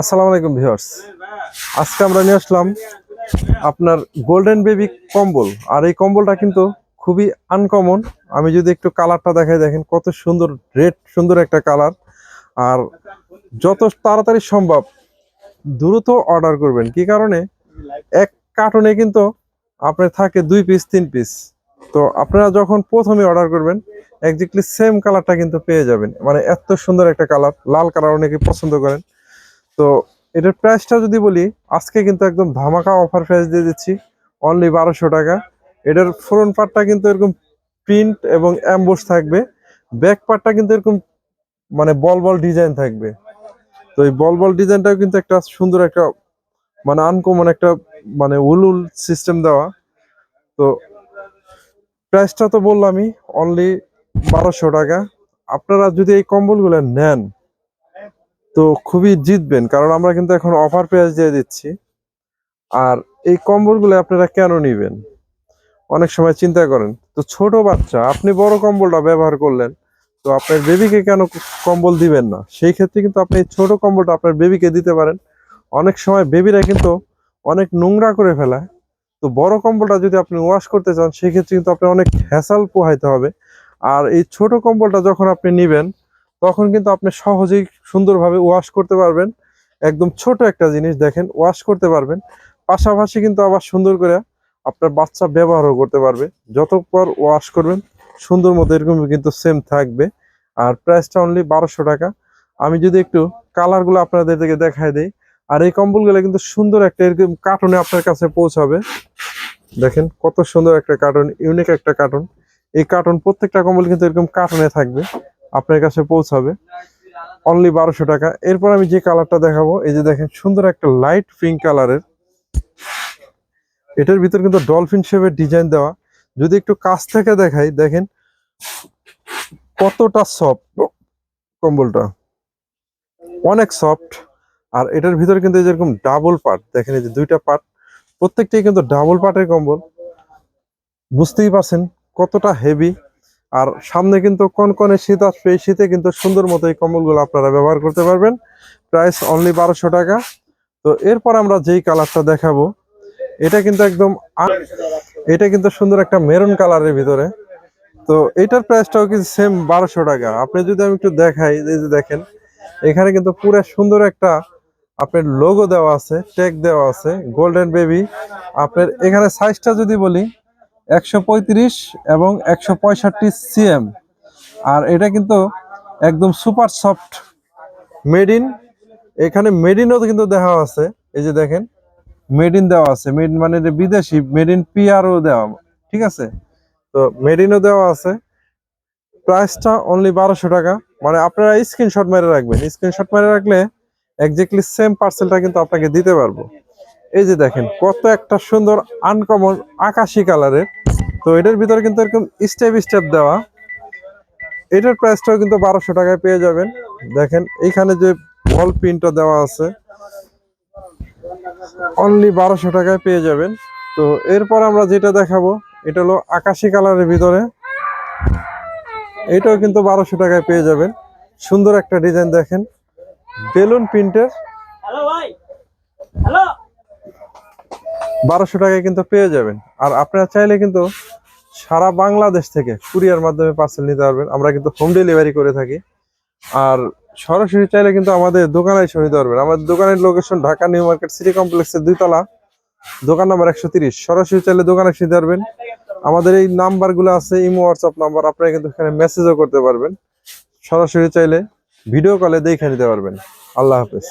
আসসালামু আলাইকুম ভিউয়ার্স। আজকে আমরা নিয়ে আসলাম আপনার গোল্ডেন বেবি কম্বল। আর এই কম্বলটা কিন্তু খুবই আনকমন আমি যদি একটু কালারটা দেখাই, দেখেন কত সুন্দর রেড সুন্দর একটা কালার আর যত তাড়াতাড়ি সম্ভব দ্রুত অর্ডার করবেন। কি কারণে? এক কার্টুনে কিন্তু আপনার থাকে দুই পিস তিন পিস তো আপনারা যখন প্রথমে অর্ডার করবেন একজাক্টলি সেম কালারটা কিন্তু পেয়ে যাবেন। মানে এত সুন্দর একটা কালার লাল কালার অনেকে পছন্দ করেন। তো এটার প্রাইসটা যদি বলি, আজকে কিন্তু একদম ধামাকা অফার প্রাইস দিয়ে দিচ্ছি অনলি বারোশো টাকা। এটার ফ্রন্ট পার্টটা কিন্তু এরকম প্রিন্ট এবং অ্যাম্বোস থাকবে ব্যাক পার্টটা কিন্তু এরকম মানে বল বল ডিজাইন থাকবে। তো এই বল বল ডিজাইনটাও কিন্তু একটা সুন্দর একটা মানে আনকমন একটা মানে উল উল সিস্টেম দেওয়া। তো প্রাইসটা তো বললামই অনলি বারোশো টাকা। আপনারা যদি এই কম্বলগুলো নেন তো খুবই জিতবেন, কারণ আমরা কিন্তু এখন অফার প্রাইস দিয়ে দিচ্ছি। আর এই কম্বলগুলো আপনারা কেন নিবেন? অনেক সময় চিন্তা করেন, তো ছোট বাচ্চা, আপনি বড় কম্বলটা ব্যবহার করলেন, তো আপনার বেবিকে কেন কম্বল দিবেন না? সেই ক্ষেত্রে কিন্তু আপনি ছোট কম্বলটা আপনার বেবিকে দিতে পারেন। অনেক সময় বেবিরা কিন্তু অনেক নোংরা করে ফেলায় তো বড় কম্বলটা যদি আপনি ওয়াশ করতে চান সেক্ষেত্রে কিন্তু আপনার অনেক হ্যাসাল পোহাইতে হবে। আর এই ছোট কম্বলটা যখন আপনি নিবেন তখন কিন্তু আপনি সহজেই সুন্দরভাবে ওয়াশ করতে পারবেন। একদম ছোট একটা জিনিস দেখেন ওয়াশ করতে পারবেন। পাশাপাশি কিন্তু আবার সুন্দর করে আপনার বাচ্চা ব্যবহারও করতে পারবে। যতপর ওয়াশ করবেন, সুন্দর মতো এরকম কিন্তু সেম থাকবে। আর প্রাইসটা অনলি বারোশো টাকা। আমি যদি একটু কালারগুলো আপনাদের থেকে দেখাই দিই, আর এই কম্বলগুলো কিন্তু সুন্দর একটা এরকম কার্টুনে আপনার কাছে পৌঁছাবে। দেখেন কত সুন্দর একটা কার্টুন ইউনিক একটা কার্টুন এই কার্টুন প্রত্যেকটা কম্বল কিন্তু এরকম কার্টুনে থাকবে। আপনার কাছে পৌঁছাবে। অনলি বারোশো টাকা। এরপর আমি যে কালারটা দেখাবো, এই যে দেখেন, সুন্দর একটা লাইট পিঙ্ক কালারের এটার ভিতর কিন্তু ডলফিন শেপের ডিজাইন দেওয়া। যদি একটু কাছ থেকে দেখাই, দেখেন, কতটা সফট কম্বলটা। অনেক সফট আর এটার ভিতর কিন্তু যেরকম ডাবল পার্ট দেখেন, এই যে দুইটা পার্ট প্রত্যেকটাই কিন্তু ডাবল পার্টের কম্বল। বুঝতেই পারছেন কতটা হেভি আর সামনে কিন্তু কনকনে শীত আসবে। এই শীতে কিন্তু সুন্দর মতো এই কম্বলগুলো আপনারা ব্যবহার করতে পারবেন। প্রাইস অনলি বারোশো টাকা। তো এরপর আমরা যেই কালারটা দেখাবো, এটা কিন্তু একদম এটা কিন্তু সুন্দর একটা মেরুন কালারের ভিতরে। তো এটার প্রাইসটাও কিন্তু সেম বারোশো টাকা। আপনি যদি আমি একটু দেখাই, এই যে দেখেন, এখানে কিন্তু পুরো সুন্দর একটা আপনার লোগো দেওয়া আছে ট্যাগ দেওয়া আছে গোল্ডেন বেবি আপনার এখানে সাইজটা যদি বলি একশো পঁয়ত্রিশ এবং একশো পঁয়ষট্টি সিএম। আর এটা কিন্তু একদম সুপার সফট মেড ইন। এখানে মেড ইনও কিন্তু দেওয়া আছে, এই যে দেখেন। মেড ইন দেওয়া আছে, মেড মানে বিদেশি, মেড ইন পিআরও দেওয়া, ঠিক আছে? তো মেড ইনও দেওয়া আছে। প্রাইসটা অনলি বারোশো টাকা। মানে আপনারা স্ক্রিনশট মেরে রাখবেন। স্ক্রিনশট মেরে রাখলে একজাক্টলি সেম পার্সেলটা কিন্তু আপনাকে দিতে পারব। এই যে দেখেন, কত একটা সুন্দর আনকমন আকাশি কালারের তো এটার ভিতরে কিন্তু এরকম স্টেপ স্টেপ দেওয়া। এটার প্রাইসটাও কিন্তু বারোশো টাকায় পেয়ে যাবেন। দেখেন, এইখানে যে বল প্রিন্টটা দেওয়া আছে অনলি বারোশো টাকায় পেয়ে যাবেন। তো এরপর আমরা যেটা দেখাবো, এটা হলো আকাশি কালারের ভিতরে। এটাও কিন্তু বারোশো টাকায় পেয়ে যাবেন। সুন্দর একটা ডিজাইন দেখেন। বেলুন প্রিন্টের হ্যালো ভাই। হ্যালো বারোশো টাকায় কিন্তু পেয়ে যাবেন। আর আপনারা চাইলে কিন্তু সারা বাংলাদেশ থেকে কুরিয়ার মাধ্যমে পার্সেল নিতে পারবেন। আমরা কিন্তু হোম ডেলিভারি করে থাকি। আর সরাসরি চাইলে কিন্তু আমাদের দোকানে এসে নিতে পারবেন। আমাদের দোকানের location Dhaka new market city কমপ্লেক্সের দুইতলা, দোকান নাম্বার একশো তিরিশ। সরাসরি চাইলে দোকানে এসে নিতে পারবেন। আমাদের এই নাম্বারগুলো আছে, ইমো হোয়াটসঅ্যাপ নাম্বার, আপনারা কিন্তু এখানে মেসেজও করতে পারবেন। সরাসরি চাইলে ভিডিও কলে দেখে নিতে পারবেন। আল্লাহ হাফেজ।